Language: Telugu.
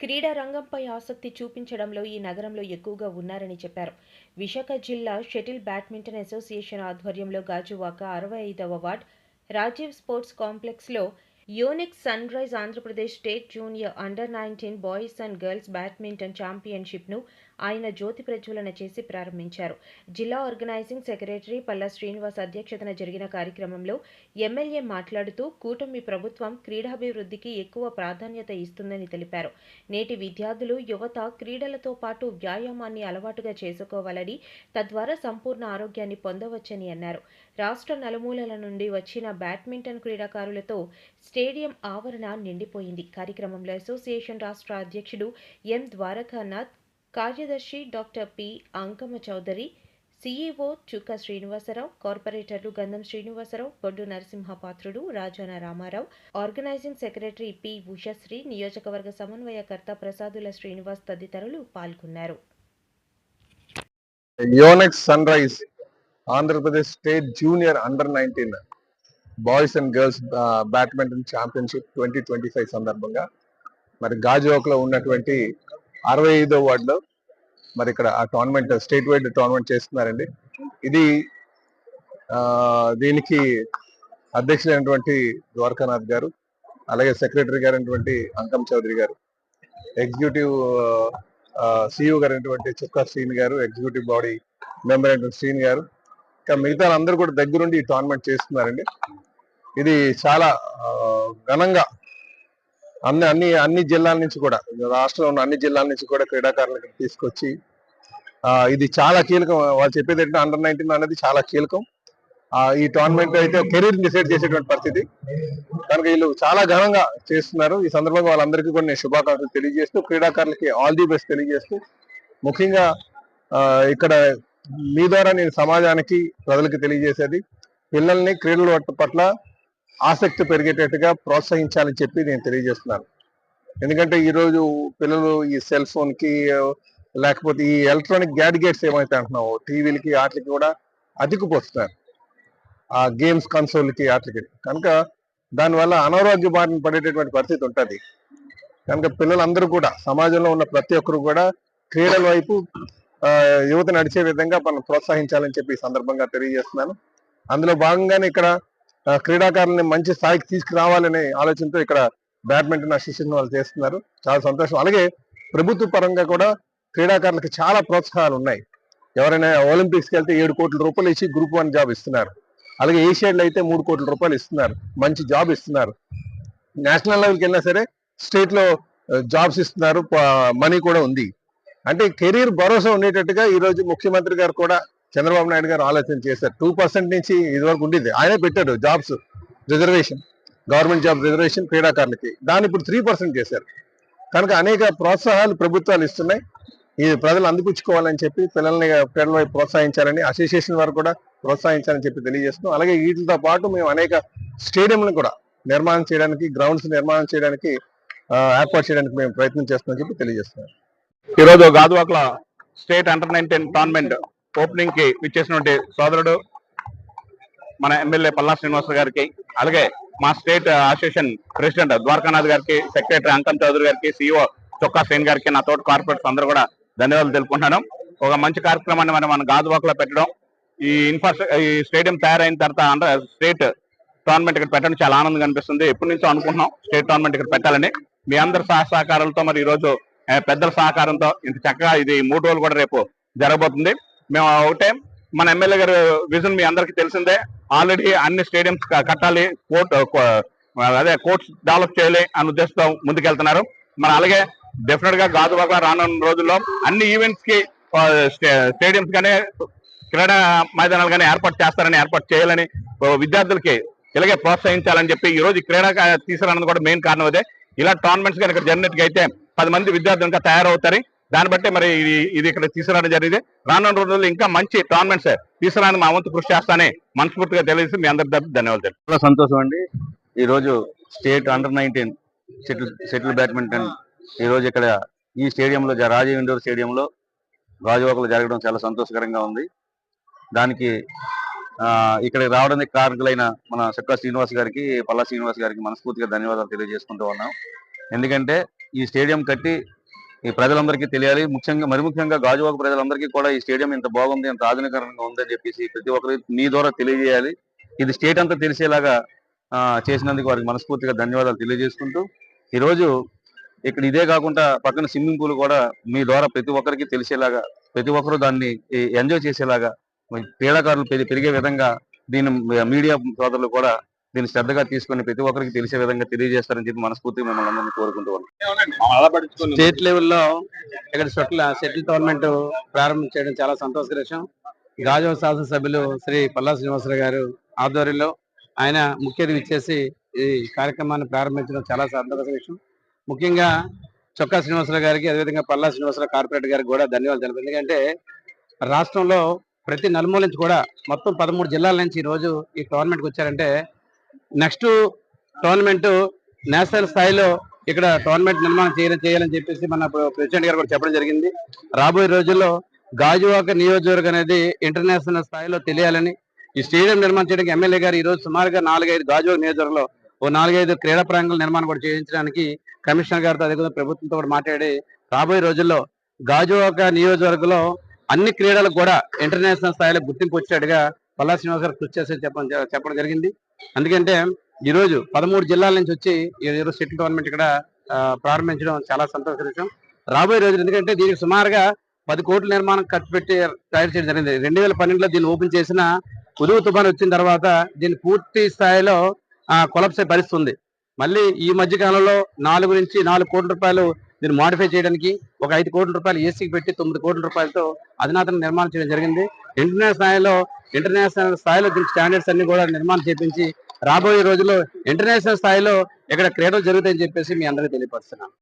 క్రీడా రంగంపై ఆసక్తి చూపించడంలో ఈ నగరంలో ఎక్కువగా ఉన్నారని చెప్పారు. విశాఖ జిల్లా షటిల్ బ్యాడ్మింటన్ అసోసియేషన్ ఆధ్వర్యంలో గాజువాక అరవై ఐదవ వార్డ్ రాజీవ్ స్పోర్ట్స్ కాంప్లెక్స్లో Yonex sun rise Andhra Pradesh state junior under nineteen boys and girls badminton ఛాంపియన్షిప్ను ఆయన జ్యోతి ప్రజ్వలన చేసి ప్రారంభించారు. జిల్లా ఆర్గనైజింగ్ సెక్రటరీ పల్లా శ్రీనివాస్ అధ్యక్షతన జరిగిన కార్యక్రమంలో ఎమ్మెల్యే మాట్లాడుతూ కూటమి ప్రభుత్వం క్రీడాభివృద్ధికి ఎక్కువ ప్రాధాన్యత ఇస్తుందని తెలిపారు. నేటి విద్యార్థులు యువత క్రీడలతో పాటు వ్యాయామాన్ని అలవాటుగా చేసుకోవాలని తద్వారా సంపూర్ణ ఆరోగ్యాన్ని పొందవచ్చని అన్నారు. రాష్ట్ర నలుమూలల నుండి వచ్చిన బ్యాడ్మింటన్ క్రీడాకారులతో స్టేడియం ఆవరణ నిండిపోయింది. కార్యక్రమంలో అసోసియేషన్ రాష్ట్ర అధ్యక్షుడు ఎం ద్వారకానాథ్ కార్యదర్శి doctor P. Ankamma Chowdary CEO Chukka Srinivasa Rao కార్పొరేటర్లు Gandham Srinivasa Rao Boddu Narasimhapatrudu Rajana Ramarao organising secretary P. Ushasri నియోజకవర్గ సమన్వయకర్త ప్రసాదుల శ్రీనివాస్ తదితరులు పాల్గొన్నారు. Yonex sun rise Andhra Pradesh state junior under nineteen boys and girls badminton championship twenty twenty five సందర్భంగా. మరి గాజువాక్లో ఉన్నటువంటి అరవై ఐదో వార్డులో మరి ఇక్కడ ఆ టోర్నమెంట్ స్టేట్ వైడ్ టోర్నమెంట్ చేస్తున్నారండి. ఇది దీనికి అధ్యక్షులైనటువంటి ద్వారకానాథ్ గారు అలాగే సెక్రటరీ గారు అయినటువంటి అంకం చౌదరి గారు ఎగ్జిక్యూటివ్ సిఇఓ గారు అయినటువంటి చుక్కా శ్రీని గారు ఎగ్జిక్యూటివ్ బాడీ మెంబర్ అయినటువంటి శ్రీని గారు ఇంకా మిగతా అందరూ కూడా దగ్గరుండి ఈ టోర్నమెంట్ చేస్తున్నారండి. ఇది చాలా ఘనంగా అన్ని అన్ని అన్ని జిల్లాల నుంచి కూడా రాష్ట్రంలో ఉన్న అన్ని జిల్లాల నుంచి కూడా క్రీడాకారులకు తీసుకొచ్చి ఇది చాలా కీలకం. వాళ్ళు చెప్పేది ఏంటంటే అండర్ నైన్టీన్ అనేది చాలా కీలకం. ఈ టోర్నమెంట్ అయితే కెరీర్ డిసైడ్ చేసేటువంటి పరిస్థితి. కనుక వీళ్ళు చాలా ఘనంగా చేస్తున్నారు. ఈ సందర్భంగా వాళ్ళందరికీ కూడా నేను శుభాకాంక్షలు తెలియజేస్తూ క్రీడాకారులకి ఆల్ ది బెస్ట్ తెలియజేస్తూ ముఖ్యంగా ఇక్కడ మీ ద్వారా నేను సమాజానికి ప్రజలకు తెలియజేసేది పిల్లల్ని క్రీడల పట్ల ఆసక్తి పెరిగేటట్టుగా ప్రోత్సహించాలని చెప్పి నేను తెలియజేస్తున్నాను. ఎందుకంటే ఈరోజు పిల్లలు ఈ సెల్ ఫోన్కి లేకపోతే ఈ ఎలక్ట్రానిక్ గ్యాడ్గెట్స్ ఏమైతే అంటున్నావో టీవీలకి వాటికి కూడా అతికిపోతున్నారు. ఆ గేమ్స్ కన్సోల్కి వాటికి కనుక దానివల్ల అనారోగ్య బారిన పడేటటువంటి పరిస్థితి ఉంటుంది. కనుక పిల్లలందరూ కూడా సమాజంలో ఉన్న ప్రతి ఒక్కరు కూడా క్రీడల వైపు యువత నడిచే విధంగా మనం ప్రోత్సహించాలని చెప్పి సందర్భంగా తెలియజేస్తున్నాను. అందులో భాగంగానే ఇక్కడ క్రీడాకారుల్ని మంచి స్థాయికి తీసుకురావాలనే ఆలోచనతో ఇక్కడ బ్యాడ్మింటన్ అసోసియేషన్ వాళ్ళు చేస్తున్నారు. చాలా సంతోషం. అలాగే ప్రభుత్వ పరంగా కూడా క్రీడాకారులకు చాలా ప్రోత్సాహాలు ఉన్నాయి. ఎవరైనా ఒలింపిక్స్కి వెళ్తే ఏడు కోట్ల రూపాయలు ఇచ్చి గ్రూప్ వన్ జాబ్ ఇస్తున్నారు. అలాగే ఏషియాడ్లో అయితే మూడు కోట్ల రూపాయలు ఇస్తున్నారు. మంచి జాబ్ ఇస్తున్నారు. నేషనల్ లెవెల్కి వెళ్ళినా సరే స్టేట్లో జాబ్స్ ఇస్తున్నారు. మనీ కూడా ఉంది. అంటే కెరీర్ భరోసా ఉండేటట్టుగా ఈ రోజు ముఖ్యమంత్రి గారు కూడా చంద్రబాబు నాయుడు గారు ఆలోచన చేశారు. టూ పర్సెంట్ నుంచి ఇదివరకు ఉండేది. ఆయనే పెట్టాడు jobs reservation government job reservation క్రీడాకారులకి. దాన్ని ఇప్పుడు త్రీ పర్సెంట్ చేశారు. కనుక అనేక ప్రోత్సాహాలు ప్రభుత్వాలు ఇస్తున్నాయి. ఇది ప్రజలు అందిపుచ్చుకోవాలని చెప్పి పిల్లల్ని పిల్లల వైపు ప్రోత్సహించాలని అసోసియేషన్ వారు కూడా ప్రోత్సహించాలని చెప్పి తెలియజేస్తున్నాం. అలాగే వీటితో పాటు మేము అనేక స్టేడియంలను కూడా నిర్మాణం చేయడానికి గ్రౌండ్స్ నిర్మాణం చేయడానికి ఏర్పాటు చేయడానికి మేము ప్రయత్నం చేస్తున్నామని చెప్పి తెలియజేస్తున్నాం. ఈ రోజు గాజువాకల స్టేట్ అండర్ నైన్టీన్ టోర్నమెంట్ ఓపెనింగ్కి విచ్చేసినటువంటి సోదరుడు మన ఎమ్మెల్యే పల్లా శ్రీనివాస గారికి అలాగే మా స్టేట్ అసోసియేషన్ ప్రెసిడెంట్ ద్వారకానాథ్ గారికి సెక్రటరీ అంకం చౌదరి గారికి సిఇఓ చొక్కా సేన్ గారికి నా తోటి కార్పొరేట్స్ అందరూ కూడా ధన్యవాదాలు తెలుపుకుంటున్నాను. ఒక మంచి కార్యక్రమాన్ని మనం మన గాజువాకలో పెట్టడం ఈ ఇన్ఫ్రాస్ట్రక్చర్ ఈ స్టేడియం తయారైన తర్వాత స్టేట్ టోర్నమెంట్ ఇక్కడ పెట్టడం చాలా ఆనందంగా అనిపిస్తుంది. ఎప్పటి నుంచో అనుకుంటున్నాం స్టేట్ టోర్నమెంట్ ఇక్కడ పెట్టాలని. మీ అందరి సహకారాలతో మరి ఈ రోజు పెద్దల సహకారంతో ఇంత చక్కగా ఇది మూడు రోజులు కూడా రేపు జరగబోతుంది. మేము ఒకటే మన ఎమ్మెల్యే గారు విజన్ మీ అందరికీ తెలిసిందే. ఆల్రెడీ అన్ని స్టేడియంస్ కట్టాలి. కోర్ట్ అదే కోర్ట్స్ డెవలప్ చేయాలి అనే ఉద్దేశంతో ముందుకెళ్తున్నారు. మరి అలాగే డెఫినెట్గా గాజువాక రానున్న రోజుల్లో అన్ని ఈవెంట్స్కి స్టేడియంస్ గానే క్రీడా మైదానాలు కానీ ఏర్పాటు చేస్తారని ఏర్పాటు చేయాలని విద్యార్థులకి ఇలాగే ప్రోత్సహించాలని చెప్పి ఈ రోజు క్రీడా కా- తీసుకురావడం కూడా మెయిన్ కారణం అదే. ఇలా టోర్నమెంట్స్ కనుక జరిగినట్టుగా అయితే పది మంది విద్యార్థులు ఇంకా తయారవుతారు. దాన్ని బట్టి మరి ఇది ఇది ఇక్కడ తీసుకురావడం జరిగింది. రానున్న రోజుల్లో ఇంకా మంచి టోర్నమెంట్స్ తీసుకురాని మా వంతు కృషి చేస్తానే మనస్ఫూర్తిగా తెలియజేసి మీ అందరి ధన్యవాదాలు చాలా సంతోషం అండి. ఈ రోజు state under nineteen shuttle shuttle badminton ఈ రోజు ఇక్కడ ఈ స్టేడియంలో రాజీవ్ ఇండోర్ స్టేడియంలో గాజువాకలో జరగడం చాలా సంతోషకరంగా ఉంది. దానికి ఇక్కడికి రావడానికి కారకులైన మన చక్కా శ్రీనివాస్ గారికి పల్లా శ్రీనివాస్ గారికి మనస్ఫూర్తిగా ధన్యవాదాలు తెలియజేసుకుంటూ ఉన్నాం. ఎందుకంటే ఈ స్టేడియం కట్టి ఈ ప్రజలందరికీ తెలియాలి. ముఖ్యంగా మరి ముఖ్యంగా గాజువాక ప్రజలందరికీ కూడా ఈ స్టేడియం ఇంత బాగుంది ఇంత ఆధునికరంగా ఉందని చెప్పేసి ప్రతి ఒక్కరు మీ ద్వారా తెలియజేయాలి. ఇది స్టేట్ అంతా తెలిసేలాగా ఆ, చేసినందుకు వారికి మనస్ఫూర్తిగా ధన్యవాదాలు తెలియజేసుకుంటూ ఈరోజు ఇక్కడ ఇదే కాకుండా పక్కన స్విమ్మింగ్ పూల్ కూడా మీ ద్వారా ప్రతి ఒక్కరికి తెలిసేలాగా ప్రతి ఒక్కరూ దాన్ని ఎంజాయ్ చేసేలాగా క్రీడాకారులు పెరిగే విధంగా దీన్ని మీడియా సోదరులు కూడా దీన్ని శ్రద్ధగా తీసుకొని ప్రతి ఒక్కరికి తెలిసే విధంగా తెలియజేస్తారని చెప్పి మనస్ఫూర్తిగా మిమ్మల్ని అందరినీ కోరుకుంటూ ఉన్నాను స్టేట్ లెవెల్లో ఇక్కడ షటిల్ షటిల్ టోర్నమెంట్ ప్రారంభించడం చాలా సంతోషకర విషయం. గాజువ శాసనసభ్యులు శ్రీ పల్లా శ్రీనివాసరావు గారు ఆధ్వర్యంలో ఆయన ముఖ్య ఇచ్చేసి ఈ కార్యక్రమాన్ని ప్రారంభించడం చాలా సంతోషకర విషయం. ముఖ్యంగా చొక్కా శ్రీనివాసరావు గారికి అదేవిధంగా పల్లా శ్రీనివాసరావు కార్పొరేటర్ గారికి కూడా ధన్యవాదాలు తెలుపు ఎందుకంటే రాష్ట్రంలో ప్రతి నలుమూల నుంచి కూడా మొత్తం పదమూడు జిల్లాల నుంచి ఈ రోజు ఈ టోర్నమెంట్కి వచ్చారంటే నెక్స్ట్ టోర్నమెంట్ నేషనల్ స్థాయిలో ఇక్కడ టోర్నమెంట్ నిర్మాణం చేయాలని చేయాలని చెప్పేసి మన ప్రెసిడెంట్ గారు కూడా చెప్పడం జరిగింది. రాబోయే రోజుల్లో గాజువాక నియోజకవర్గం అనేది ఇంటర్నేషనల్ స్థాయిలో తెలియాలని ఈ స్టేడియం నిర్మాణం చేయడానికి ఎమ్మెల్యే గారు ఈ రోజు సుమారుగా నాలుగైదు గాజువాక నియోజకవర్గంలో ఓ నాలుగైదు క్రీడా ప్రాంగణ నిర్మాణం కూడా చేయించడానికి కమిషనర్ గారితో అదేవిధంగా ప్రభుత్వంతో కూడా మాట్లాడి రాబోయే రోజుల్లో గాజువాక నియోజకవర్గంలో అన్ని క్రీడలకు కూడా ఇంటర్నేషనల్ స్థాయిలో గుర్తింపు వచ్చేట్టుగా పల్లా శ్రీనివాస్ గారు కృషి చేసే చెప్పడం చెప్పడం జరిగింది. ఎందుకంటే ఈ రోజు పదమూడు జిల్లాల నుంచి వచ్చి ఈరోజు సెటిల్ గవర్నమెంట్ టోర్నమెంట్ ఇక్కడ ప్రారంభించడం చాలా సంతోష విషయం. రాబోయే రోజులు ఎందుకంటే దీనికి సుమారుగా పది కోట్ల నిర్మాణం ఖర్చు పెట్టి తయారు చేయడం జరిగింది. రెండు వేల పన్నెండులో దీన్ని ఓపెన్ చేసిన ఉదుగు తుఫాన్ వచ్చిన తర్వాత దీన్ని పూర్తి స్థాయిలో కొలప్సే పరిస్థితి ఉంది మళ్ళీ ఈ మధ్య కాలంలో నాలుగు నుంచి నాలుగు కోట్ల రూపాయలు దీన్ని మాడిఫై చేయడానికి ఒక ఐదు కోట్ల రూపాయలు ఏసీకి పెట్టి తొమ్మిది కోట్ల రూపాయలతో అధునాతన నిర్మాణం చేయడం జరిగింది. ఇంటర్నేషనల్ స్థాయిలో ఇంటర్నేషనల్ స్థాయిలో దీనికి స్టాండర్డ్స్ అన్ని కూడా నిర్మాణం చేపించి రాబోయే రోజుల్లో ఇంటర్నేషనల్ స్థాయిలో ఇక్కడ క్రీడలు జరుగుతాయని చెప్పేసి మీ అందరికీ తెలియపరుస్తున్నాను.